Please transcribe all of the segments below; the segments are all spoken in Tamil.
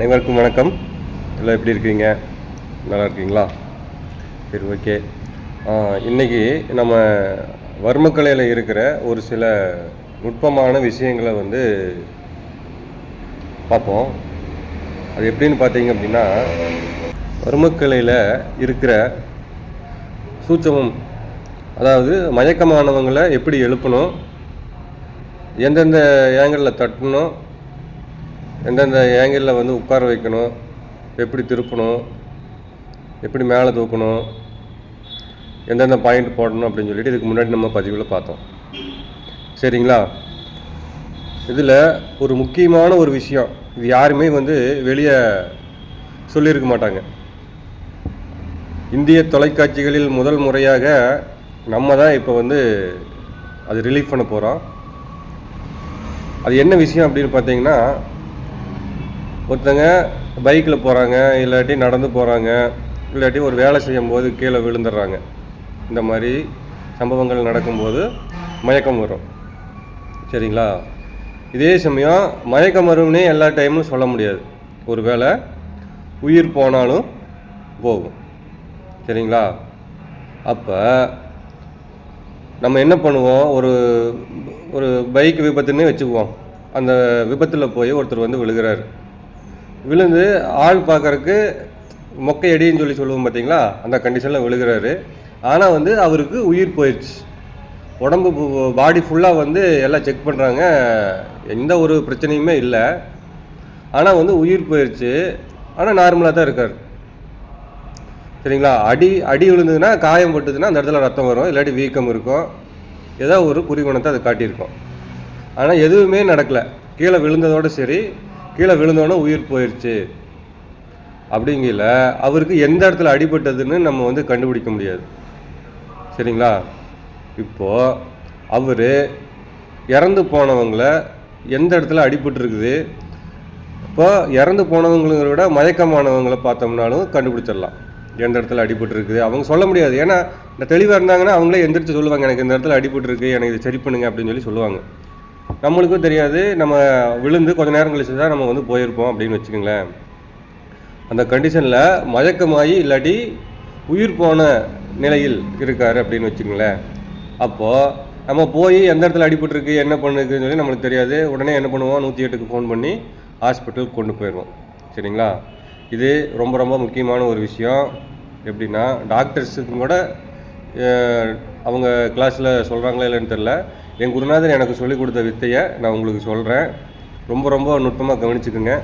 அனைவருக்கும் வணக்கம். எல்லாம் எப்படி இருக்கீங்க? நல்லா இருக்கீங்களா? சரி ஓகே. இன்றைக்கி நம்ம வர்மக்கலையில் இருக்கிற ஒரு சில நுட்பமான விஷயங்களை வந்து பார்ப்போம். அது எப்படின்னு பார்த்தீங்க அப்படின்னா வர்மக்கலையில் இருக்கிற சூட்சமம் அதாவது மயக்கமானவங்களை எப்படி எழுப்பணும் எந்தெந்த ஏங்கலில் தட்டணும் எந்தெந்த ஏங்கிளில் வந்து உட்கார வைக்கணும் எப்படி திருப்பணும் எப்படி மேலே தூக்கணும் எந்தெந்த பாயிண்ட் போடணும் அப்படின்னு சொல்லிட்டு இதுக்கு முன்னாடி நம்ம பதிவில் பார்த்தோம். சரிங்களா? இதில் ஒரு முக்கியமான ஒரு விஷயம். இது யாருமே வந்து வெளியே சொல்லியிருக்க மாட்டாங்க. இந்திய தொலைக்காட்சிகளில் முதல் முறையாக நம்ம தான் இப்போ வந்து அது ரிலீஃப் பண்ண போகிறோம் அது என்ன விஷயம் அப்படின்னு பார்த்தீங்கன்னா ஒருத்தங்க பைக்கில் போகிறாங்க இல்லாட்டி நடந்து போகிறாங்க இல்லாட்டி ஒரு வேலை செய்யும்போது கீழே விழுந்துடுறாங்க. இந்த மாதிரி சம்பவங்கள் நடக்கும்போது மயக்கம் வரும். சரிங்களா? இதே சமயம் மயக்கம் வரும்னே எல்லா டைமும் சொல்ல முடியாது. ஒரு வேளை உயிர் போனாலும் போகும். சரிங்களா? அப்போ நம்ம என்ன பண்ணுவோம்? ஒரு ஒரு பைக் விபத்துன்னே வச்சுக்குவோம். அந்த விபத்தில் போய் ஒருத்தர் வந்து விழுகிறாரு. விழுந்து ஆள் பார்க்கறக்கு மொக்கை அடின்னு சொல்லி சொல்லுவோம் பார்த்தீங்களா? அந்த கண்டிஷனில் விழுகிறாரு. ஆனால் வந்து அவருக்கு உயிர் போயிடுச்சு உடம்பு பாடி ஃபுல்லாக வந்து எல்லாம் செக் பண்ணுறாங்க எந்த ஒரு பிரச்சனையுமே இல்லை. ஆனால் வந்து உயிர் போயிடுச்சு ஆனால் நார்மலாக தான் இருக்கார். சரிங்களா? அடி அடி விழுந்ததுன்னா காயம் பட்டுதுன்னா அந்த இடத்துல ரத்தம் வரும். இல்லாட்டி வீக்கம் இருக்கும். ஏதோ ஒரு குறிகுணத்தை அது காட்டியிருக்கும். ஆனால் எதுவுமே நடக்கலை. கீழே விழுந்ததோட சரி கீழே விழுந்தோன்னே உயிர் போயிடுச்சு அப்படிங்கல அவருக்கு எந்த இடத்துல அடிபட்டதுன்னு நம்ம வந்து கண்டுபிடிக்க முடியாது. சரிங்களா? இப்போது அவர் இறந்து போனவங்கள எந்த இடத்துல அடிபட்டுருக்குது? இப்போ இறந்து போனவங்களை விட மயக்கமானவங்களை பார்த்தோம்னாலும் கண்டுபிடிச்சிடலாம். எந்த இடத்துல அடிபட்டுருக்குது? அவங்க சொல்ல முடியாது. ஏன்னா இந்த தெளிவாக இருந்தாங்கன்னா அவங்களே எந்திரிச்சு சொல்லுவாங்க எனக்கு இந்த இடத்துல அடிபட்டுருக்கு எனக்கு இதை சரி பண்ணுங்க அப்படின்னு சொல்லி சொல்லுவாங்க. நம்மளுக்கும் தெரியாது. நம்ம விழுந்து கொஞ்ச நேரம் கழிச்சு தான் நம்ம வந்து போயிருப்போம் அப்படின்னு வச்சுக்கோங்களேன். அந்த கண்டிஷனில் மயக்கமாகி இல்லாட்டி உயிர் போன நிலையில் இருக்கார் அப்படின்னு வச்சுக்கோங்களேன். அப்போது நம்ம போய் எந்த இடத்துல அடிபட்டுருக்கு என்ன பண்ணுக்குன்னு சொல்லி நம்மளுக்கு தெரியாது. உடனே என்ன பண்ணுவோம்? நூற்றி எட்டுக்கு ஃபோன் பண்ணி ஹாஸ்பிட்டலுக்கு கொண்டு போயிடுவோம் சரிங்களா? இது ரொம்ப ரொம்ப முக்கியமான ஒரு விஷயம். எப்படின்னா டாக்டர்ஸுக்கும் கூட அவங்க கிளாஸில் சொல்கிறாங்களா இல்லைன்னு தெரில என் குருநாதர் எனக்கு சொல்லிக் கொடுத்த வித்தையை நான் உங்களுக்கு சொல்கிறேன் ரொம்ப ரொம்ப நுட்பமாக கவனிச்சுக்குங்க.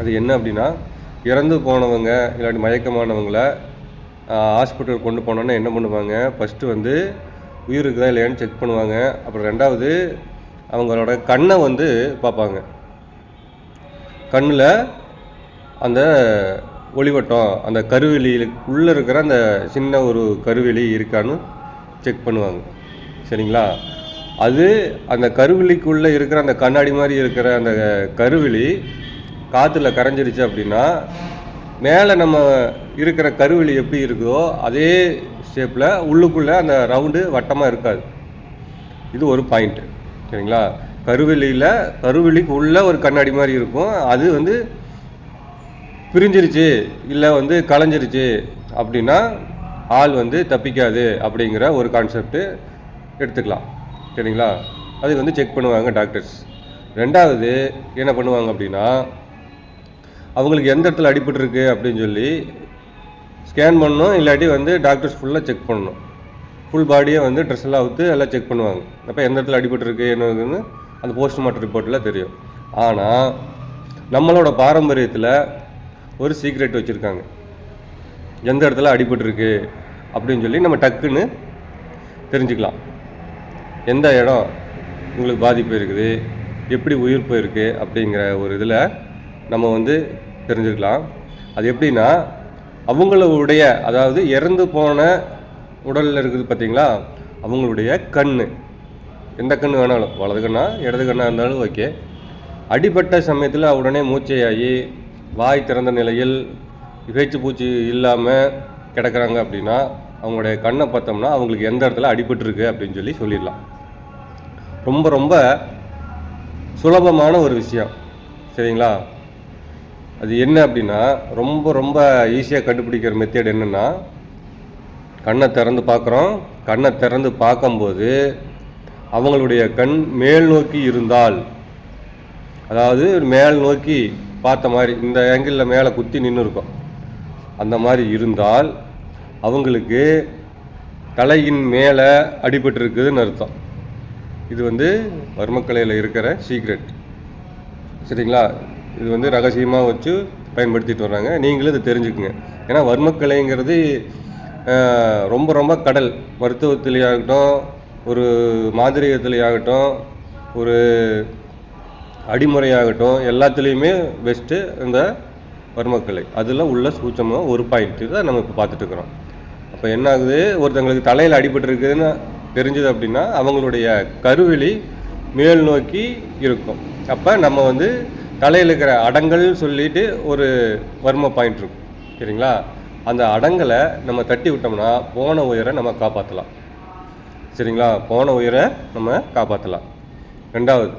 அது என்ன அப்படின்னா இறந்து போனவங்க இல்லாட்டி மயக்கமானவங்கள ஹாஸ்பிட்டல் கொண்டு போனோன்னே என்ன பண்ணுவாங்க? ஃபஸ்ட்டு வந்து உயிர் இருக்குதா இல்லையான்னு செக் பண்ணுவாங்க. அப்புறம் ரெண்டாவது அவங்களோட கண்ணை வந்து பார்ப்பாங்க. கண்ணில் அந்த ஒளிவட்டம் அந்த கருவெளியிலுக்குள்ளே இருக்கிற அந்த சின்ன ஒரு கருவெளி இருக்கான்னு செக் பண்ணுவாங்க. சரிங்களா? அது அந்த கருவெளிக்குள்ளே இருக்கிற அந்த கண்ணாடி மாதிரி இருக்கிற அந்த கருவெளி காற்றுல கரைஞ்சிருச்சு அப்படின்னா மேலே நம்ம இருக்கிற கருவெளி எப்படி இருக்குதோ அதே ஷேப்பில் உள்ளுக்குள்ளே அந்த ரவுண்டு வட்டமாக இருக்காது. இது ஒரு பாயிண்ட்டு சரிங்களா? கருவெளியில் கருவெளிக்கு உள்ள ஒரு கண்ணாடி மாதிரி இருக்கும். அது வந்து பிரிஞ்சிருச்சு இல்லை வந்து கலைஞ்சிருச்சு அப்படின்னா ஆள் வந்து தப்பிக்காது அப்படிங்கிற ஒரு கான்செப்ட்டு எடுத்துக்கலாம். சரிங்களா? அது வந்து செக் பண்ணுவாங்க டாக்டர்ஸ் ரெண்டாவது என்ன பண்ணுவாங்க அப்படின்னா அவங்களுக்கு எந்த இடத்துல அடிபட்டுருக்கு அப்படின்னு சொல்லி ஸ்கேன் பண்ணணும் இல்லாட்டி வந்து டாக்டர்ஸ் ஃபுல்லாக செக் பண்ணணும். ஃபுல் பாடியை வந்து ட்ரெஸ் எல்லாம் அவுத்து எல்லாம் செக் பண்ணுவாங்க. அப்போ எந்த இடத்துல அடிபட்டுருக்கு என்னதுன்னு அந்த போஸ்ட்மார்ட்டம் ரிப்போர்ட்டில் தெரியும். ஆனால் நம்மளோட பாரம்பரியத்தில் ஒரு சீக்ரெட் வச்சுருக்காங்க. எந்த இடத்துல அடிபட்டுருக்கு அப்படின்னு சொல்லி நம்ம டக்குன்னு தெரிஞ்சுக்கலாம். எந்த இடம் உங்களுக்கு பாதிப்பு இருக்குது? எப்படி உயிர் போயிருக்கு? அப்படிங்கிற ஒரு இதில் நம்ம வந்து தெரிஞ்சுக்கலாம். அது எப்படின்னா அவங்களுடைய அதாவது இறந்து போன உடலில் இருக்குது பார்த்தீங்களா? அவங்களுடைய கண் எந்த கண் வேணாலும் வலது கண்ணா இடது கண்ணாக இருந்தாலும் ஓகே. அடிபட்ட சமயத்தில் உடனே மூச்சையாகி வாய் திறந்த நிலையில் பேச்சு பூச்சி இல்லாமல் கிடக்கிறாங்க அப்படின்னா அவங்களுடைய கண்ணை பார்த்தோம்னா அவங்களுக்கு எந்த இடத்துல அடிபட்டுருக்கு அப்படின்னு சொல்லி சொல்லிடலாம். ரொம்ப ரொம்ப சுலபமான ஒரு விஷயம். சரிங்களா? அது என்ன அப்படின்னா ரொம்ப ரொம்ப ஈஸியாக கண்டுபிடிக்கிற மெத்தட் என்னென்னா கண்ணை திறந்து பார்க்குறோம். கண்ணை திறந்து பார்க்கும்போது அவங்களுடைய கண் மேல் நோக்கி இருந்தால் அதாவது மேல் நோக்கி பார்த்த மாதிரி இந்த ஆங்கிளில் மேலே குத்தி நின்று இருக்கும் அந்த மாதிரி இருந்தால் அவங்களுக்கு தலையின் மேலே அடிபட்டிருக்குதுன்னு அர்த்தம். இது வந்து வர்மக்கலையில் இருக்கிற சீக்ரெட் சரிங்களா? இது வந்து ரகசியமாக வச்சு பயன்படுத்திட்டு வர்றாங்க. நீங்களும் இதை தெரிஞ்சுக்குங்க. ஏன்னா வர்மக்கலைங்கிறது ரொம்ப ரொம்ப கடல். மருத்துவத்திலேயாகட்டும் ஒரு மாந்திரிகத்திலேயாகட்டும் ஒரு அடிமுறையாகட்டும் எல்லாத்துலேயுமே பெஸ்ட்டு இந்த வர்மக்கலை அதில் உள்ள சூச்சமாக ஒரு பாயிண்ட்டு தான் நம்ம இப்போ பார்த்துட்டு இருக்கிறோம். அப்போ என்ன ஆகுது? ஒருத்தங்களுக்கு தலையில் அடிபட்டுருக்குதுன்னு தெரிஞ்சது அப்படின்னா அவங்களுடைய கருவெளி மேல் நோக்கி இருக்கும். அப்போ நம்ம வந்து தலையில் இருக்கிற அடங்கல் சொல்லிட்டு ஒரு வர்ம பாயிண்ட் இருக்கும். சரிங்களா? அந்த அடங்கலை நம்ம தட்டி விட்டோம்னா போன உயரை நம்ம காப்பாற்றலாம் சரிங்களா? போன உயிரை நம்ம காப்பாற்றலாம் ரெண்டாவது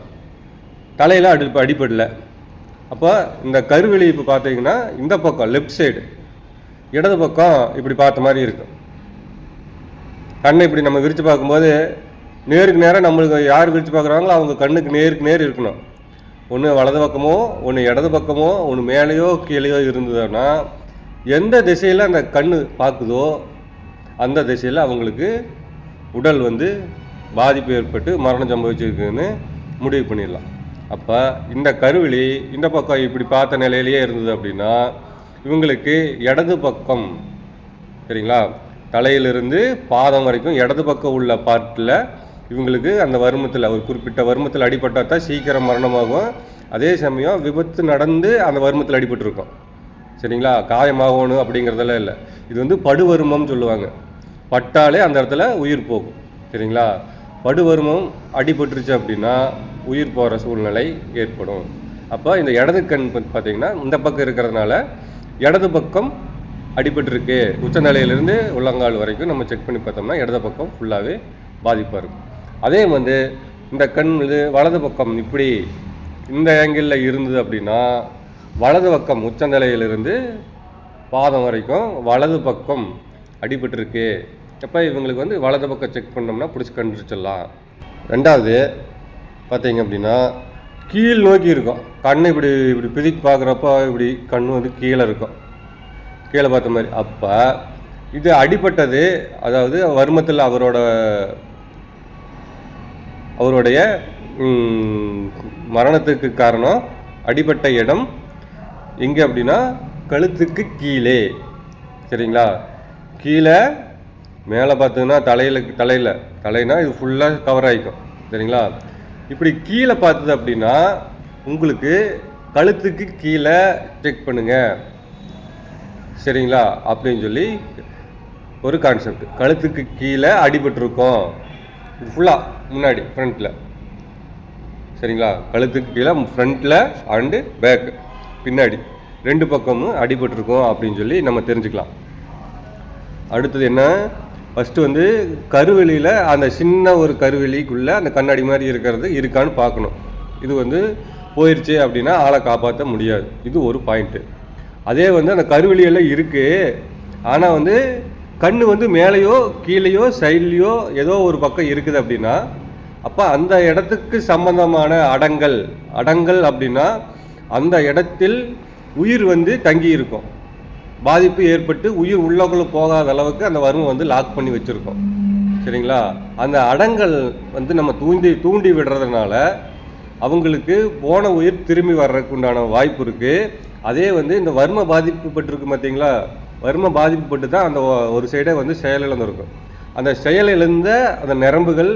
தலையில் அடி அடிபடல. அப்போ இந்த கருவெளி இப்போ பார்த்தீங்கன்னா இந்த பக்கம் லெஃப்ட் சைடு இடது பக்கம் இப்படி பார்த்த மாதிரி இருக்கும் கண்ணை இப்படி நம்ம விரித்து பார்க்கும்போது நேருக்கு நேராக நம்மளுக்கு யார் விரித்து பார்க்குறாங்களோ அவங்க கண்ணுக்கு நேருக்கு நேர் இருக்கணும். ஒன்று வலது பக்கமோ ஒன்று இடது பக்கமோ ஒன்று மேலேயோ கீழேயோ இருந்ததுன்னா எந்த திசையில் அந்த கண் பார்க்குதோ அந்த திசையில் அவங்களுக்கு உடல் வந்து பாதிப்பு ஏற்பட்டு மரணம் சம்பவிச்சிருக்குன்னு முடிவு பண்ணிடலாம். அப்போ இந்த கருவிழி இந்த பக்கம் இப்படி பார்த்த நிலையிலேயே இருந்தது அப்படின்னா இவங்களுக்கு இடது பக்கம் சரிங்களா? தலையிலிருந்து பாதம் வரைக்கும் இடது பக்கம் உள்ள பார்ட்டில் இவங்களுக்கு அந்த வருமத்தில் ஒரு குறிப்பிட்ட வருமத்தில் அடிபட்டால் தான் சீக்கிரம் மரணமாகும். அதே சமயம் விபத்து நடந்து அந்த வருமத்தில் அடிபட்டிருக்கும். சரிங்களா? காயமாகணும் அப்படிங்கிறதெல்லாம் இல்லை. இது வந்து படுவருமம்னு சொல்லுவாங்க. பட்டாலே அந்த இடத்துல உயிர் போகும். சரிங்களா? படுவருமம் அடிபட்டுருச்சு அப்படின்னா உயிர் போகிற சூழ்நிலை ஏற்படும். அப்போ இந்த இடது கண் பார்த்தீங்கன்னா இந்த பக்கம் இருக்கிறதுனால இடது பக்கம் அடிபட்டிருக்கு. உச்சநிலையிலேருந்து உள்ளங்கால் வரைக்கும் நம்ம செக் பண்ணி பார்த்தோம்னா இடது பக்கம் ஃபுல்லாகவே பாதிப்பாக இருக்கும். அதே வந்து இந்த கண் இது வலது பக்கம் இப்படி இந்த ஆங்கிளில் இருந்தது அப்படின்னா வலது பக்கம் உச்சநிலையிலிருந்து பாதம் வரைக்கும் வலது பக்கம் அடிபட்டிருக்கு. அப்போ இவங்களுக்கு வந்து வலது பக்கம் செக் பண்ணோம்னா பிடிச்சி கண்டுபிடிச்சிடலாம். ரெண்டாவது பார்த்தீங்க அப்படின்னா கீழ் நோக்கி இருக்கும். கண் இப்படி இப்படி பிதிக்கு பார்க்குறப்ப இப்படி கண் வந்து கீழே இருக்கும். கீழே பார்த்த மாதிரி. அப்போ இது அடிப்பட்டது அதாவது வர்மத்தில் அவரோட அவருடைய மரணத்துக்கு காரணம் அடிபட்ட இடம் எங்கே அப்படின்னா கழுத்துக்கு கீழே. சரிங்களா? கீழே மேலே பார்த்தீங்கன்னா தலையில் தலையில் தலைனா இது ஃபுல்லாக கவர் ஆகிக்கும் சரிங்களா? இப்படி கீழே பார்த்தது அப்படின்னா உங்களுக்கு கழுத்துக்கு கீழே செக் பண்ணுங்கள் சரிங்களா? அப்படின்னு சொல்லி ஒரு கான்செப்ட் கழுத்துக்கு கீழே அடிபட்டிருக்கோம். இது ஃபுல்லாக முன்னாடி ஃப்ரண்ட்டில் சரிங்களா? கழுத்துக்கு கீழே ஃப்ரண்ட்டில் அண்டு பேக் பின்னாடி. ரெண்டு பக்கமும் அடிபட்டிருக்கோம் அப்படின்னு சொல்லி நம்ம தெரிஞ்சுக்கலாம். அடுத்தது என்ன? ஃபஸ்ட்டு வந்து கருவெளியில் அந்த சின்ன ஒரு கருவெளிக்குள்ளே அந்த கண்ணாடி மாதிரி இருக்கிறது இருக்கான்னு பார்க்கணும். இது வந்து போயிடுச்சு அப்படின்னா ஆளை காப்பாற்ற முடியாது. இது ஒரு பாயிண்ட்டு அதே வந்து அந்த கருவெளியெல்லாம் இருக்குது ஆனால் வந்து கண் வந்து மேலேயோ கீழேயோ சைட்லேயோ ஏதோ ஒரு பக்கம் இருக்குது அப்படின்னா அப்போ அந்த இடத்துக்கு சம்பந்தமான அடங்கல் அடங்கல் அப்படின்னா அந்த இடத்தில் உயிர் வந்து தங்கி இருக்கும் பாதிப்பு ஏற்பட்டு உயிர் உள்ளக்குள்ள போகாத அளவுக்கு அந்த வறுமை வந்து லாக் பண்ணி வச்சுருக்கோம். சரிங்களா? அந்த அடங்கல் வந்து நம்ம தூண்டி தூண்டி விடுறதுனால அவங்களுக்கு போன உயிர் திரும்பி வர்றதுக்கு உண்டான வாய்ப்பு இருக்குது அதே வந்து இந்த வறுமை பாதிப்பு பட்டிருக்கு பார்த்தீங்களா வர்ம பாதிப்புப்பட்டு தான் அந்த ஒரு சைடே வந்து செயலிழந்திருக்கும் அந்த செயலிழந்த அந்த நரம்புகள்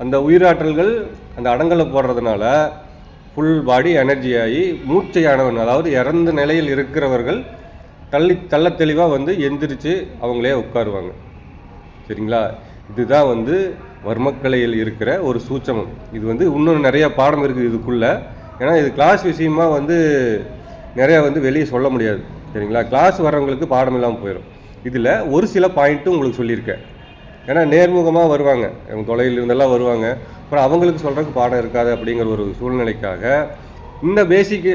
அந்த உயிராற்றல்கள் அந்த அடங்கலை போடுறதுனால ஃபுல் பாடி எனர்ஜி ஆகி மூச்சையானவன் அதாவது இறந்த நிலையில் இருக்கிறவர்கள் தள்ளி தள்ள தெளிவாக வந்து எந்திரிச்சு அவங்களே உட்காருவாங்க. சரிங்களா? இதுதான் வந்து வர்மக்கலையில் இருக்கிற ஒரு சூட்சமம். இது வந்து இன்னும் நிறைய பாடம் இருக்குது இதுக்குள்ளே. ஏன்னா இது கிளாஸ் விஷயமா வந்து நிறையா வந்து வெளியே சொல்ல முடியாது. சரிங்களா? கிளாஸ் வர்றவங்களுக்கு பாடம் இல்லாமல் போயிடும் இதில் ஒரு சில பாயிண்ட்டும் உங்களுக்கு சொல்லியிருக்கேன். ஏன்னா நேர்முகமாக வருவாங்க. அவங்க தொலைவில் இருந்தெல்லாம் வருவாங்க. அப்புறம் அவங்களுக்கு சொல்கிறதுக்கு பாடம் இருக்காது அப்படிங்கிற ஒரு சூழ்நிலைக்காக இந்த பேசிக்கு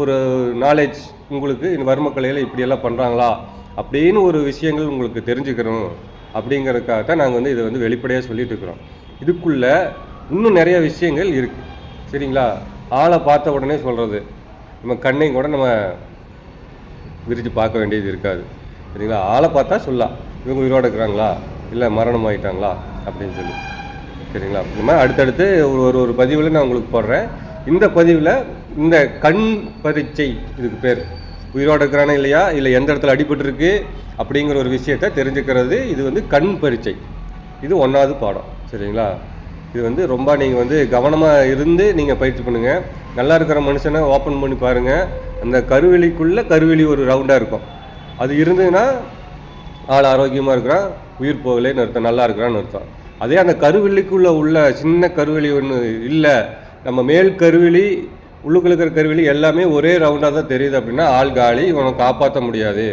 ஒரு நாலேஜ் உங்களுக்கு இந்த வர்மக்கலையில் இப்படியெல்லாம் பண்ணுறாங்களா அப்படின்னு ஒரு விஷயங்கள் உங்களுக்கு தெரிஞ்சுக்கணும் அப்படிங்கிறதுக்காக தான் நாங்கள் வந்து இதை வந்து வெளிப்படையாக சொல்லிட்டு இருக்கிறோம். இதுக்குள்ளே இன்னும் நிறைய விஷயங்கள் இருக்குது சரிங்களா? ஆளை பார்த்த உடனே சொல்கிறது நம்ம கண்ணையும் கூட நம்ம விரித்து பார்க்க வேண்டியது இருக்காது. சரிங்களா? ஆளை பார்த்தா சொல்லலாம். இவங்க உயிரோடு இருக்கிறாங்களா? இல்லை மரணம் ஆகிட்டாங்களா அப்படின்னு சொல்லி. சரிங்களா? இந்த மாதிரி அடுத்தடுத்து ஒரு ஒரு ஒரு பதிவில் நான் உங்களுக்கு போடுறேன். இந்த பதிவில் இந்த கண் பரீட்சை இதுக்கு பேர். உயிரோட இருக்கிறானே இல்லையா? இல்லை எந்த இடத்துல அடிபட்டுருக்கு? அப்படிங்கிற ஒரு விஷயத்தை தெரிஞ்சுக்கிறது. இது வந்து கண் பரீட்சை. இது ஒன்றாவது பாடம். சரிங்களா? இது வந்து ரொம்ப நீங்கள் வந்து கவனமாக இருந்து நீங்கள் பயிற்சி பண்ணுங்கள் நல்லா இருக்கிற மனுஷனை ஓப்பன் பண்ணி பாருங்கள் அந்த கருவெளிக்குள்ளே கருவெளி ஒரு ரவுண்டாக இருக்கும். அது இருந்ததுன்னா ஆள் ஆரோக்கியமாக இருக்கிறான் உயிர் போகலைன்னு அர்த்தம் நல்லா இருக்கிறான்னு அர்த்தம். அதே அந்த கருவெளிக்குள்ளே உள்ள சின்ன கருவெளி ஒன்று இல்லை நம்ம மேல் கருவிலி உள்ளுக்குள்ள இருக்கிற கருவிலி எல்லாமே ஒரே ரவுண்டாக தான் தெரியுது அப்படின்னா ஆள் காலி இவனை காப்பாற்ற முடியாது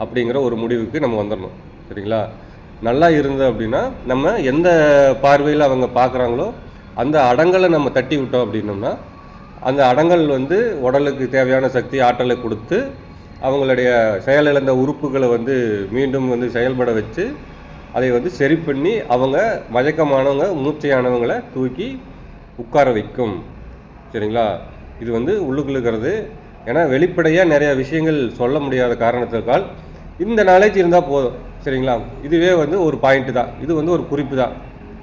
அப்படிங்கிற ஒரு முடிவுக்கு நம்ம வந்துடணும். சரிங்களா? நல்லா இருந்தது அப்படின்னா நம்ம எந்த பார்வையில் அவங்க பார்க்குறாங்களோ அந்த அடங்கலை நம்ம தட்டி விட்டோம் அப்படின்னோம்னா அந்த அடங்கல் வந்து உடலுக்கு தேவையான சக்தி ஆற்றலை கொடுத்து அவங்களுடைய செயலிழந்த உறுப்புகளை வந்து மீண்டும் வந்து செயல்பட வச்சு அதை வந்து சரி பண்ணி அவங்க மயக்கமானவங்க மூச்சையானவங்களை தூக்கி உட்கார வைக்கும். சரிங்களா? இது வந்து உள்ளுக்குள்ள இருக்கிறது. ஏன்னா வெளிப்படையாக நிறையா விஷயங்கள் சொல்ல முடியாத காரணத்திற்கால் இந்த நாலேஜ் இருந்தால் போதும். சரிங்களா? இதுவே வந்து ஒரு பாயிண்ட்டு தான். இது வந்து ஒரு குறிப்பு தான்.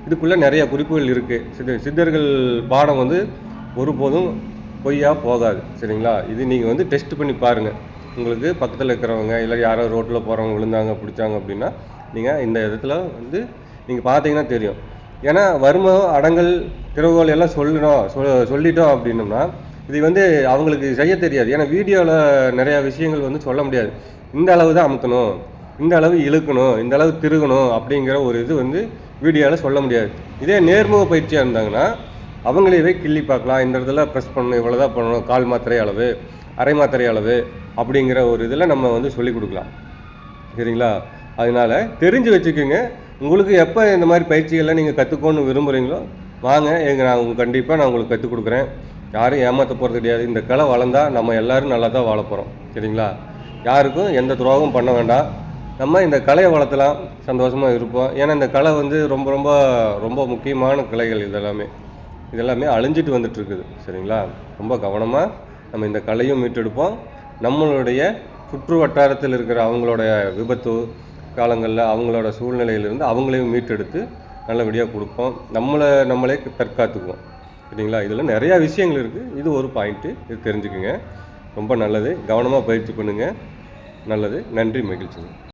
இதுக்குள்ளே நிறைய குறிப்புகள் இருக்குது சித்த சித்தர்கள் பாடம் வந்து ஒருபோதும் பொய்யாக போகாது. சரிங்களா? இது நீங்கள் வந்து டெஸ்ட் பண்ணி பாருங்கள் உங்களுக்கு பக்கத்தில் இருக்கிறவங்க இல்லை யாரோ ரோட்டில் போகிறவங்க விழுந்தாங்க பிடிச்சாங்க அப்படின்னா நீங்கள் இந்த இடத்துல வந்து நீங்கள் பார்த்தீங்கன்னா தெரியும். ஏன்னா வறுமம் அடங்கல் திறவுகோல் எல்லாம் சொல்லணும் சொ- சொல்லிட்டோம் அப்படின்னோம்னா இது வந்து அவங்களுக்கு செய்ய தெரியாது. ஏன்னா வீடியோவில் நிறையா விஷயங்கள் வந்து சொல்ல முடியாது. இந்த அளவு தான் அமுத்தணும் இந்த அளவு இழுக்கணும் இந்த அளவு திருகணும் அப்படிங்கிற ஒரு இது வந்து வீடியோவில் சொல்ல முடியாது. இதே நேர்முக பயிற்சியாக இருந்தாங்கன்னா அவங்களே கிள்ளி பார்க்கலாம். இந்த இடத்துல ப்ரெஸ் பண்ணணும் இவ்வளோ தான் பண்ணணும் கால் மாத்திரை அளவு அரை மாத்திரை அளவு அப்படிங்கிற ஒரு இதில் நம்ம வந்து சொல்லிக் கொடுக்கலாம். சரிங்களா? அதனால் தெரிஞ்சு வச்சுக்கோங்க. உங்களுக்கு எப்போ இந்த மாதிரி பயிற்சிகள்லாம் நீங்கள் கற்றுக்கணும்னு விரும்புகிறீங்களோ வாங்க எங்கள் நான் உங்களுக்கு கண்டிப்பாக நான் உங்களுக்கு கற்றுக் கொடுக்குறேன். யாரும் ஏமாற்ற போகிறது கிடையாது. இந்த கலை வளர்ந்தா நம்ம எல்லாரும் நல்லா தான் வாழ போகிறோம் சரிங்களா? யாருக்கும் எந்த துரோகமும் பண்ண வேண்டாம். நம்ம இந்த கலையை வளர்த்தலாம். சந்தோஷமாக இருப்போம். ஏன்னா இந்த கலை வந்து ரொம்ப ரொம்ப ரொம்ப முக்கியமான கலைகள் இதெல்லாமே. இதெல்லாமே அழிஞ்சிட்டு வந்துட்டுருக்குது சரிங்களா? ரொம்ப கவனமாக நம்ம இந்த கலையும் மீட்டெடுப்போம். நம்மளுடைய சுற்று வட்டாரத்தில் இருக்கிற அவங்களோட விபத்து காலங்களில் அவங்களோட சூழ்நிலையிலிருந்து அவங்களையும் மீட்டெடுத்து நல்லபடியாக கொடுப்போம். நம்மளை நம்மளே தற்காத்துக்குவோம். சரிங்களா? இதில் நிறையா விஷயங்கள் இருக்குது இது ஒரு பாயிண்ட்டு இது தெரிஞ்சுக்குங்க. ரொம்ப நல்லது. கவனமாக பயிற்சி பண்ணுங்கள் நல்லது. நன்றி. மகிழ்ச்சி.